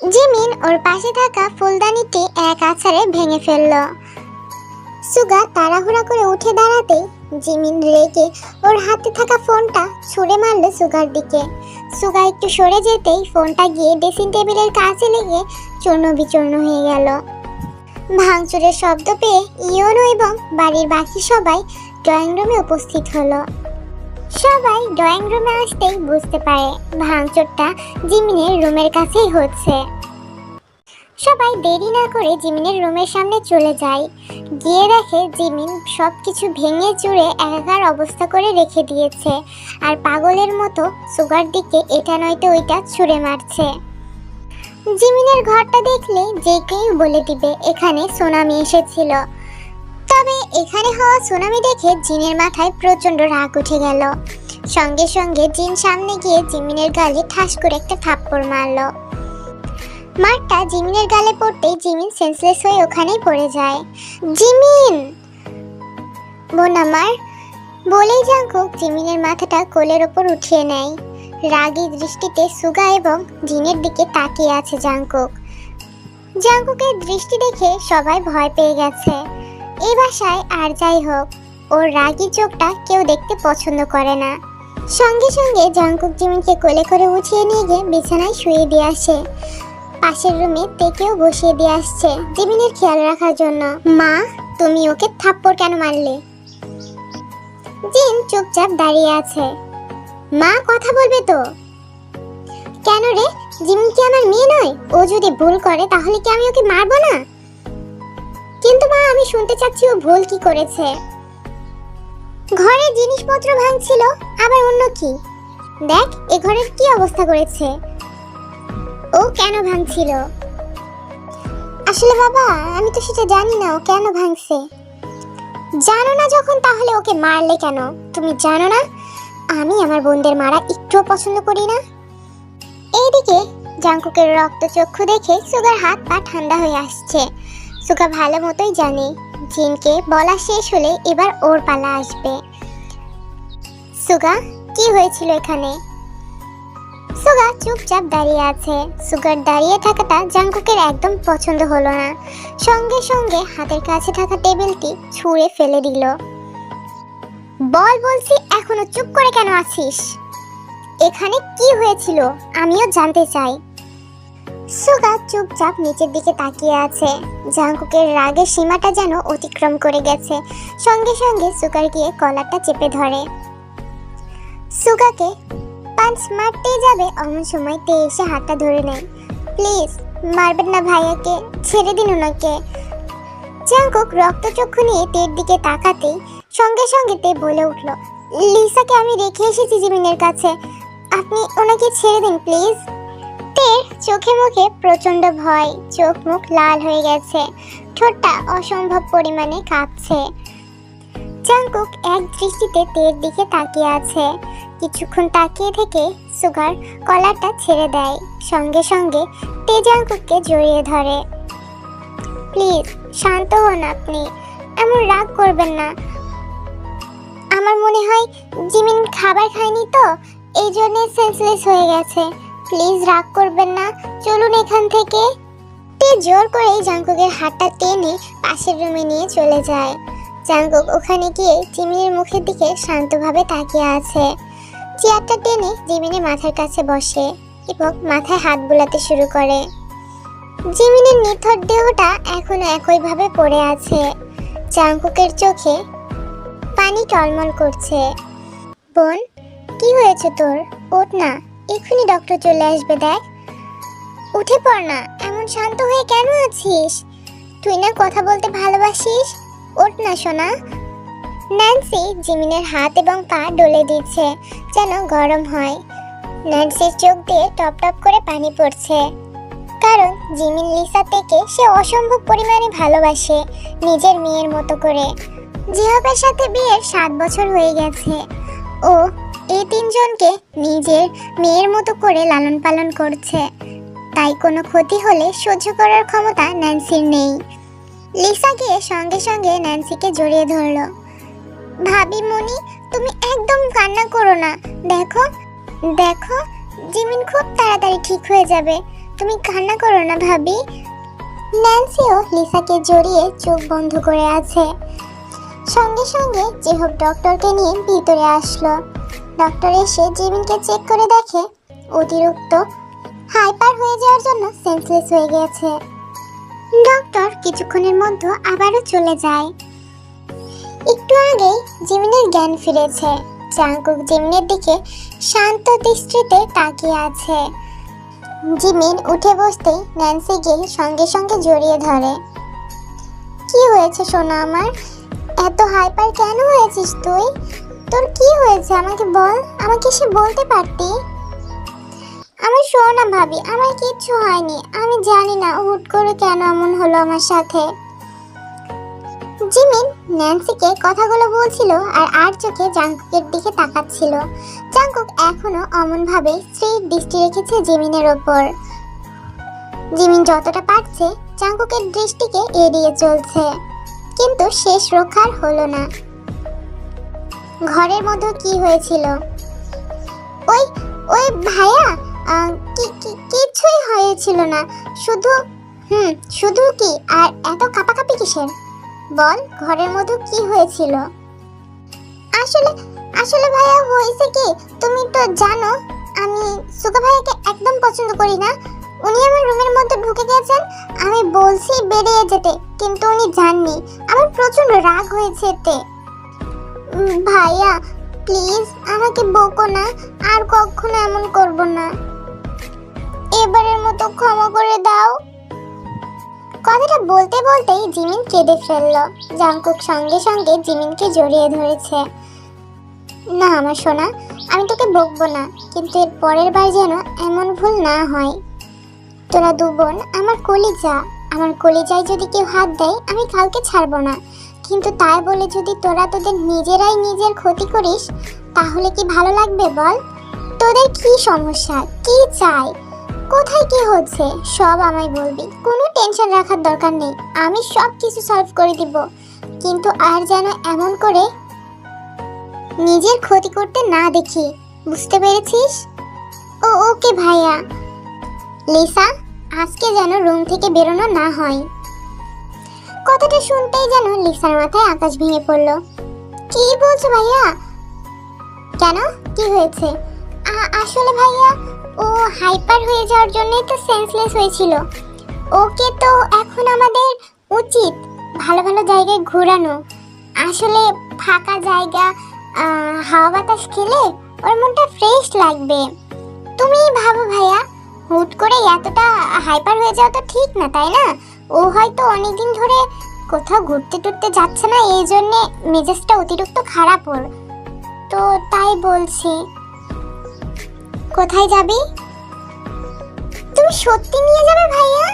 Jimin ওর পাশে থাকা ফুলদানিটি এক আছাড়ে ভেঙে ফেলল। সুগা তাড়াহুড়া করে উঠে দাঁড়াতেই জিমিন রেগে ওর হাতে থাকা ফোনটা ছুঁড়ে মারল সুগার দিকে। সুগা একটু সরে যেতেই ফোনটা গিয়ে ড্রেসিং টেবিলের কাছে লেগে চূর্ণ বিচূর্ণ হয়ে গেল। ভাঙচুরের শব্দ পেয়ে ইয়নো এবং বাড়ির বাকি সবাই ড্রয়িং রুমে উপস্থিত হলো। সবাই ড্রয়িং রুমে আসতেই বুঝতে পারে ভাঙচুরটা জিমিনের রুমের কাছেই হচ্ছে। সবাই দেরি না করে জিমিনের রুমের সামনে চলে যায়। গিয়ে দেখে জিমিন সব কিছু ভেঙে চুরে একাকার অবস্থা করে রেখে দিয়েছে আর পাগলের মতো সুগার দিকে এটা নয়তো ওইটা ছুঁড়ে মারছে। জিমিনের ঘরটা দেখলে যে কেউ বলে দিবে, এখানে সোনামি এসেছিল। এখানে হওয়া সুনামি দেখে জিনের মাথায় প্রচণ্ড রাগ উঠে গেল। সঙ্গে সঙ্গে জিন সামনে গিয়ে জিমিনের গালে ঠাস করে একটা থাপ্পড় মারলো। মারটা জিমিনের গালে পড়তেই জিমিন সেন্সলেস হয়ে ওখানেই পড়ে যায়। জিমিন! বোন আমার, বলেই জাঙ্কুক জিমিনের মাথাটা কোলের ওপর উঠিয়ে নেয়। রাগী দৃষ্টিতে সুগা এবং জিনের দিকে তাকিয়ে আছে জাঙ্কুক। জাঙ্কুকের দৃষ্টি দেখে সবাই ভয় পেয়ে গেছে। এই বাসায় আর যাই হোক, ওর রাগি চোখটা কেউ দেখতে পছন্দ করে না। সঙ্গে সঙ্গে জাঙ্কুক জিমিনকে কোলে করে উঠিয়ে নিয়ে গিয়ে বিছানায় শুয়ে দিয়ে আসে। পাশের রুমে তেকেও বসিয়ে দিয়ে আসছে জিমিনের খেয়াল রাখার জন্য। মা, তুমি ওকে থাপ্পড় কেন মারলে? জিন চুপচাপ দাঁড়িয়ে আছে। মা, কথা বলবে তো? কেন রে? জিমিন কি আমার মেয়ে নয়? ও যদি ভুল করে তাহলে কি আমি ওকে মারবো না? কিন্তু মা, আমি শুনতে চাচ্ছি ও ভুল কি করেছে। ঘরে জিনিসপত্র ভাঙছিল, আবার অন্য কি? দেখ, এ ঘরের কি অবস্থা করেছে। ও কেন ভাঙছিল? আসলে বাবা, আমি তো সেটা জানি না ও কেন ভাঙছে। জানো না যখন তাহলে ওকে মারলে কেন? তুমি জানো না? আমি আমার বোনদের মারা একটুও পছন্দ করি না। এইদিকে জাঙ্কুকের রক্তচক্ষু দেখে সুগার হাত পা ঠান্ডা হয়ে আসছে। সুগা ভালো মতোই জানে। জিনকে বলা শেষ হলে এবার ওর পালা আসবে। সুগা কি হয়েছিল এখানে? সুগা চুপচাপ দাঁড়িয়ে আছে। সুগার দাঁড়িয়ে থাকাটা জাঙ্কুকের একদম পছন্দ হলো না। সঙ্গে সঙ্গে হাতের কাছে থাকা টেবিলটি ছুঁড়ে ফেলে দিল। বল বলছি, এখনও চুপ করে কেন আছিস? এখানে কি হয়েছিল, আমিও জানতে চাই। সুগা চুপচাপ নিচের দিকে তাকিয়ে আছে। জাঙ্কুকের রাগের সীমাটা যেন অতিক্রম করে গেছে। সঙ্গে সঙ্গে সুগার গিয়ে কলারটা চেপে ধরে। সুগাকে পাঞ্চ মারতেই যাবে অমন সময় তে এসে হাতটা ধরে নেয়। প্লিজ, মারবেন না ভাইয়াকে, ছেড়ে দিন ওনাকে। জাঙ্কুক রক্তচক্ষু নিয়ে তের দিকে তাকাতেই সঙ্গে সঙ্গে তে বলে উঠল, লিসাকে আমি রেখে এসেছি জিমিনের কাছে। আপনি ওনাকে ছেড়ে দিন, প্লিজ। চোখে মুখে প্রচণ্ড ভয়, চোখ মুখ লাল হয়ে গেছে। ঠোঁটটা অসম্ভব পরিমাণে কাঁপছে। জাঙ্কুক এক দৃষ্টিতে তের দিকে তাকিয়ে আছে। কিছুক্ষণ তাকিয়ে থেকে সুগার কলারটা ছেড়ে দেয়। সঙ্গে সঙ্গে তে জাঙ্কুককে জড়িয়ে ধরে। প্লিজ, শান্ত হন আপনি। এমন রাগ করবেন না। আমার মনে হয় জিমিন খাবার খায়নি তো, এই জন্যে সেন্সলেস হয়ে গেছে। প্লিজ রাগ করবেন না। চলুন এখান থেকে। তে জোর করে জাঙ্কুকের হাতটা টেনে পাশের রুমে নিয়ে চলে যায়। জাঙ্কুক ওখানে গিয়ে জিমিনের মুখের দিকে শান্তভাবে তাকিয়ে আছে। চেয়ারটা টেনে জিমিনের মাথার কাছে বসে এবং মাথায় হাত বুলাতে শুরু করে। জিমিনের নিথর দেহটা এখনও একইভাবে পড়ে আছে। জাঙ্কুকের চোখে পানি টলমল করছে। বোন, কি হয়েছে তোর? ওঠ না। এক্ষুনি ডক্টর চলে আসবে দেখ। উঠে পড় না, এমন শান্ত হয়ে কেন আছিস? তুই না কথা বলতে ভালোবাসিস? ওঠ না সোনা। ন্যান্সি জিমিনের হাত এবং পা ডলে দিচ্ছে, যেন গরম হয়। ন্যান্সির চোখ দিয়ে টপ টপ করে পানি পড়ছে। কারণ জিমিন লিসা থেকে সে অসম্ভব পরিমাণে ভালোবাসে নিজের মেয়ের মতো করে। জিহাবের সাথে বিয়ের সাত বছর হয়ে গেছে। ও এই তিনজনকে নিজের মেয়ের মতো করে লালন পালন করছে। তাই কোনো ক্ষতি হলে সহ্য করার ক্ষমতা ন্যান্সির নেই। লিসা গিয়ে সঙ্গে সঙ্গে ন্যান্সিকে জড়িয়ে ধরলো। ভাবি মনি তুমি একদম কান্না করো না। দেখো দেখো, জিমিন খুব তাড়াতাড়ি ঠিক হয়ে যাবে। তুমি কান্না করো না, ভাবি। ন্যান্সিও লিসাকে জড়িয়ে চোখ বন্ধ করে আছে। সঙ্গে সঙ্গে জেহব ডক্টরকে নিয়ে ভিতরে আসলো। ডক্টর এসে জিমিনকে চেক করে দেখে অতিরিক্ত হাইপার হয়ে যাওয়ার জন্য সেন্সলেস হয়ে গেছে। ডক্টর কিছুক্ষণের মধ্যে আবারও চলে যায়। একটু আগেই জিমিনের জ্ঞান ফিরেছে। চাঙ্কুক জিমিনের দিকে শান্ত দৃষ্টিতে তাকিয়ে আছে। জিমিন উঠে বসতেই ন্যান্সি গিয়ে সঙ্গে সঙ্গে জড়িয়ে ধরে। কি হয়েছে সোনা আমার? এত হাইপার কেন হয়েছিস তুই? তোর কি হয়েছে? আমাকে বল। আমাকে সে বলতে পারতি? আমার সোনা ভাবি, আমার কিচ্ছু হয়নি। আমি জানি না হুট করে কেন এমন হলো আমার সাথে। জিমিন ন্যান্সিকে কথাগুলো বলছিল আর আর চোখে জাংকুকের দিকে তাকাচ্ছিল। জাংকুক এখনও অমনভাবে স্ত্রীর দৃষ্টি রেখেছে জিমিনের ওপর। জিমিন যতটা পারছে, জাংকুকের দৃষ্টিকে এড়িয়ে চলছে। কিন্তু শেষ রক্ষার হলো না। ঘরের মধ্যে কি হয়েছিল? ওই ওই ভাইয়া কিছুই হয়েছিল না। শুধু, হুম, শুধু কি? আর এত কাপাকাপি কিসের? বল, ঘরের মধ্যে কি হয়েছিল? আসলে আসলে ভাইয়া হয়েছে কি? তুমি তো জানো, আমি সুগা ভাইয়াকে একদম পছন্দ করি না। উনি আমার রুমের মধ্যে ঢুকে গেছেন। আমি বলছি বেরিয়ে যেতে, কিন্তু উনি যাননি। আমার প্রচণ্ড রাগ হয়েছে এতে। ভাইয়া, প্লিজ আমাকে বকো না, আর কখনো এমন করব না। এবারের মতো ক্ষমা করে দাও। কথাটা বলতে বলতেই জিমিন কেঁদে ফেলল। জাংকুক সঙ্গে সঙ্গে জিমিনকে জড়িয়ে ধরেছে। না, আমার সোনা, আমি তোকে বকবো না, কিন্তু এর পরের বার যেন এমন ভুল না হয়। তোরা দু বোন, আমার কলিজা। আমার কলিজায় যদি কেউ হাত দেয়, আমি কাউকে ছাড়বো না। কিন্তু তাই বলে যদি তোরা তোদের নিজেরাই নিজের ক্ষতি করিস, তাহলে কি ভালো লাগবে বল? তোদের কি সমস্যা? কি চাই? কোথায় কি হচ্ছে? সব আমায় বলবি। কোনো টেনশন রাখার দরকার নেই। আমি সব কিছু সলভ করে দিব। কিন্তু আর যেন এমন করে নিজের ক্ষতি করতে না দেখি। বুঝতে পেরেছিস? ও, ওকে ভাইয়া। লিসা, আজকে যেন রুম থেকে বেরোনো না হয়। কথাটা শুনতেই যেন লিসার মাথায় আকাশ ভেঙে পড়ল। কি বলছো ভাইয়া? কেন? কি হয়েছে? আসলে ভাইয়া, ও হাইপার হয়ে যাওয়ার জন্যই তো সেন্সলেস হয়েছিল। ওকে তো এখন আমাদের উচিত ভালো ভালো জায়গায় ঘোরানো। আসলে ফাঁকা জায়গা হাওয়া বাতাস খেলে ওর মনটা ফ্রেশ লাগবে। তুমি ভাবো ভাইয়া, হুট করে এতটা হাইপার হয়ে যাওয়া তো ঠিক না, তাই না? ও হয়তো অনেকদিন ধরে কোথাও ঘুরতে টুরতে যাচ্ছে না, এই জন্যে মেজাজটা অতিরিক্ত খারাপ ওর। তো তাই বলছি। কোথায় যাবি? তুমি সত্যি নিয়ে যাবে ভাইয়া?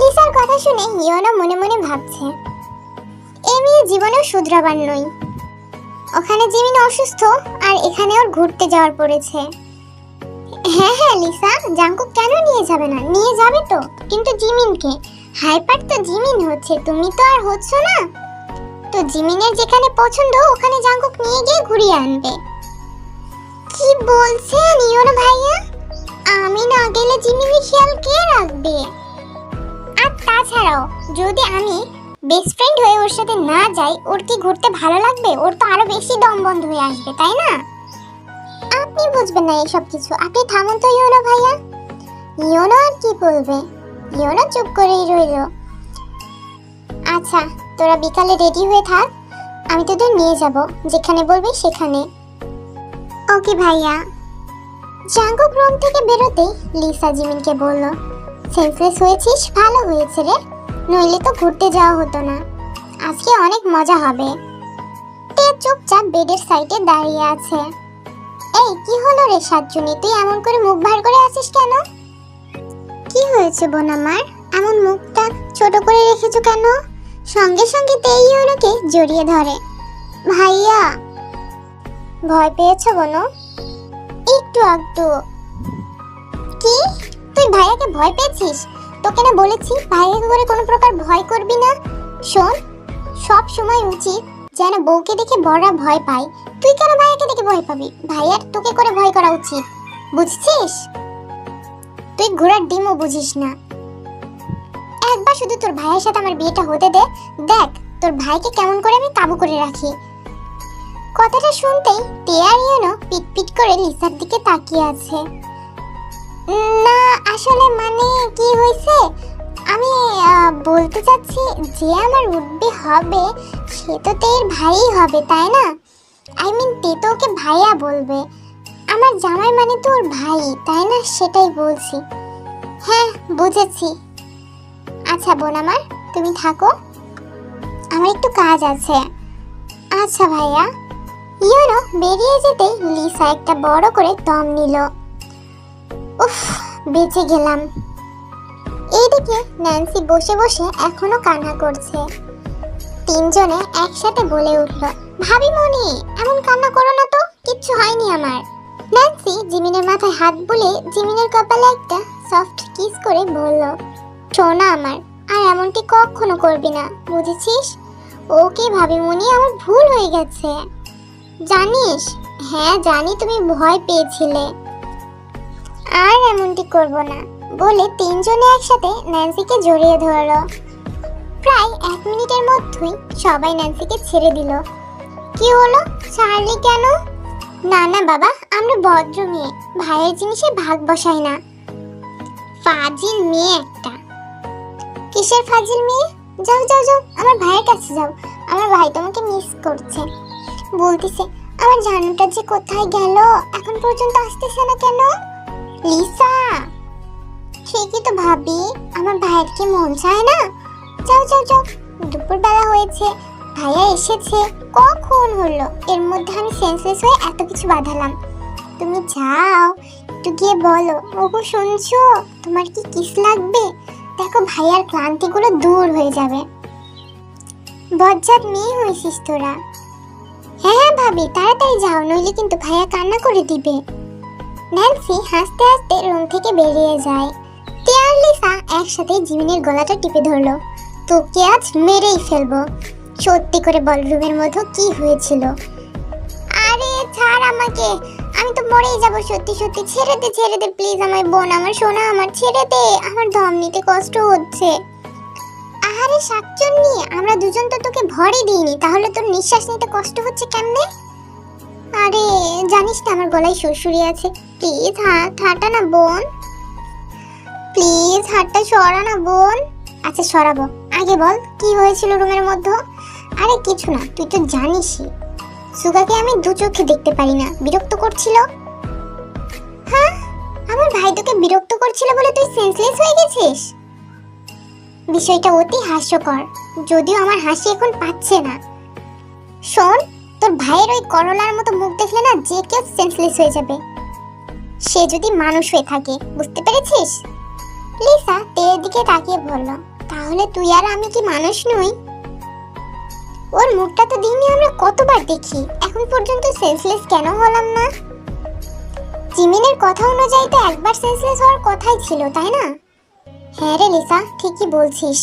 লিসার কথা শুনে হিওনা মনে মনে ভাবছে। এ মেয়ে জীবনেও শুধরাবার নই। ওখানে জিমিন অসুস্থ আর এখানে ওর ঘুরতে যাওয়ার পড়েছে। হ্যাঁ লিসা জাঙ্কুক কেন নিয়ে যাবে না? নিয়ে যাবে তো। কিন্তু জিমিনকে। হাইপার তো জিমিন হচ্ছে। তুমি তো আর হচ্ছ না। তো জিমিনের যেখানে পছন্দ, ওখানে জাঙ্কুক নিয়ে গিয়ে ঘুরিয়ে আনবে। কি বলছেন ইয়োর ভাইয়া? আমি না গেলে জিমিনের খেয়াল কে রাখবে? আর তাছাড়াও, যদি আমি বেস্ট ফ্রেন্ড হয়ে ওর সাথে না যাই, ওর কি ঘুরতে ভালো লাগবে? ওর তো আরও বেশি দম বন্ধ হয়ে আসবে, তাই না? আপনি বুঝবেন না এসব কিছু। আপনি থামুন তো ইয়োনো ভাইয়া। ইয়োনো আর কি বলবে? ইয়োনো চুপ করেই রইল। আচ্ছা তোরা বিকালে রেডি হয়ে থাক। আমি তোদের নিয়ে যাব। যেখানে বলবি সেখানে। ওকে ভাইয়া। জাঙ্কুক রুম থেকে বেরোতেই লিসা জিমিনকে বলল সেন্সলেস হয়েছিস? ভালো হয়েছে রে। নইলে তো ঘুরতে যাওয়া হতো না। আজকে অনেক মজা হবে। তে চুপচাপ বেডের সাইডে দাঁড়িয়ে আছে। এই, কি হলো রে সাতজনী? তুই এমন করে মুখ ভার করে আছিস কেন? কি হয়েছে বোন আমার এমন মুখটা ছোট করে রেখেছো কেন? সঙ্গে সঙ্গে তেই ওনাকে জড়িয়ে ধরে। ভাইয়া, ভয় পেয়েছ বোনো? একটু একটু কি? তুই ভাইয়াকে ভয় পেয়েছিস? তোকে না বলেছি ভাইয়াকে করে কোনো প্রকার ভয় করবি না। শোন, সব সময় উচিত যেন বউকে দেখে বড়রা ভয় পায়। তুই কেন ভাইয়াকে দেখে ভয় পাবি? ভাইয়ার তোকে করে ভয় করা উচিত। বুঝছিস? তুই ঘোড়ার ডিমও বুঝিস না। একবার শুধু তোর ভাইয়ের সাথে আমার বিয়েটা হতে দে। দেখ, তোর ভাইকে কেমন করে আমি কাবু করে রাখি। কথাটা শুনতেই টিয়ার ইয়েনো পিট পিট করে লিসার দিকে তাকিয়ে আছে। না, আসলে মানে কি হয়েছে? আমি বলতে চাচ্ছি যে আমার উঠবে হবে, সে তো তের ভাই হবে, তাই না? আই মিন তে তো ওকে ভাইয়া বলবে। আমার জামাই মানে তো ওর ভাই, তাই না? সেটাই বলছি। হ্যাঁ বুঝেছি। আচ্ছা বোন আমার তুমি থাকো। আমার একটু কাজ আছে। আচ্ছা ভাইয়া। ইয়োনো বেরিয়ে যেতে লিসা একটা বড় করে দম নিল। উফ, বেঁচে গেলাম। এইদিকে ন্যান্সি বসে বসে এখনও কান্না করছে। তিনজনে একসাথে বলে উঠল, ভাবি মনি, এমন কান্না করো না তো, কিচ্ছু হয়নি আমার। ন্যান্সি জিমিনের মাথায় হাত বুলে জিমিনের কপালে একটা সফট কিস করে বলল সোনা আমার, আর এমনটি কখনো করবি না, বুঝেছিস? ওকে ভাবি মনি, আমার ভুল হয়ে গেছে। জানিস? হ্যাঁ জানি, তুমি ভয় পেয়েছিলে। আর এমনটি করব না, বলে তিনজনে একসাথে ন্যান্সিকে জড়িয়ে ধরলো। প্রায় এক মিনিটের মধ্যেই সবাই ন্যান্সিকে ছেড়ে দিল। কি হলো? ছাড়লি কেন? না না, বাবা, আমরা ভদ্র মেয়ে। ভাইয়ের জিনিসে ভাগ বসাই না। ফাজিল মেয়ে একটা। কিসের ফাজিল মেয়ে? যাও যাও যাও, আমার ভাইয়ের কাছে যাও। আমার ভাই তোমাকে মিস করছে। বলতেছে, আমার জানুটা যে কোথায় গেল? এখন পর্যন্ত আসতেছে না কেন? লিসা! ঠিকই তো ভাবি, আমার ভাইয়ের কি মন চায় না? যাও যাও যাও। দুপুরবেলা হয়েছে, ভাইয়া এসেছে। কখন হলো? এর মধ্যে আমি সেন্সলেস হয়ে এত কিছু বাঁধালাম। তুমি যাও, একটু গিয়ে বলো। ওগো, শুনছো? তোমার কি কিস লাগবে? দেখো, ভাইয়ার ক্লান্তিগুলো দূর হয়ে যাবে। বজ্জাত মেয়ে হয়েছিস তোরা। হ্যাঁ হ্যাঁ ভাবি, তাড়াতাড়ি যাও, নইলে কিন্তু ভাইয়া কান্না করে দিবে। ন্যান্সি হাসতে হাসতে রুম থেকে বেরিয়ে যায়। টিয়া আর লিসা একসাথে জিমিনের গলাটা টিপে ধরলো। তোকে আজ মেরেই ফেলব। সত্যি করে বল রুমের মধ্যে কি হয়েছিল? আরে ছাড় আমাকে, আমি তো মরেই যাব সত্যি সত্যি। ছেড়ে দে ছেড়ে দে প্লিজ আমার বোন, আমার সোনা আমার, ছেড়ে দে। আমার দম নিতে কষ্ট হচ্ছে। আহারে শাকচন্নি, আমরা দুজন তো তোকে ভরে দিইনি, তাহলে তোর নিঃশ্বাস নিতে কষ্ট হচ্ছে কেমনে? আরে, জানিস না আমার গলায় সুরসুরি আছে। প্লিজ হাত হাঁটা না বোন। প্লিজ হাতটা সরা না বোন। আচ্ছা সরাবো। আগে বল, কি হয়েছিল রুমের মধ্যে? আরে কিছু না, তুই তো জানিসই। সুগাকে আমি দু চোখে দেখতে পারি না, বিরক্ত করছিল? হ্যাঁ? আমার ভাই তোকে বিরক্ত করছিল বলে তুই সেন্সলেস হয়ে গেছিস? বিষয়টা অতি হাস্যকর, যদিও আমার হাসি এখন পাচ্ছে না। শোন, তোর ভাইয়ের ওই করলার মতো মুখ দেখলে না যে কেউ সেন্সলেস হয়ে যাবে। সে যদি মানুষ হয়ে থাকে, বুঝতে পেরেছিস? লিসা তের দিকে তাকিয়ে বলল তাহলে তুই আর আমি কি মানুষ নই? ওর মুখটা তো দিনই আমরা কতবার দেখি, এখন পর্যন্ত সেন্সলেস কেন হলাম না? জিমিনের কথা অনুযায়ী তো একবার সেন্সলেস হওয়ার কথাই ছিল, তাই না? হ্যাঁ রে লিসা, ঠিকই বলছিস।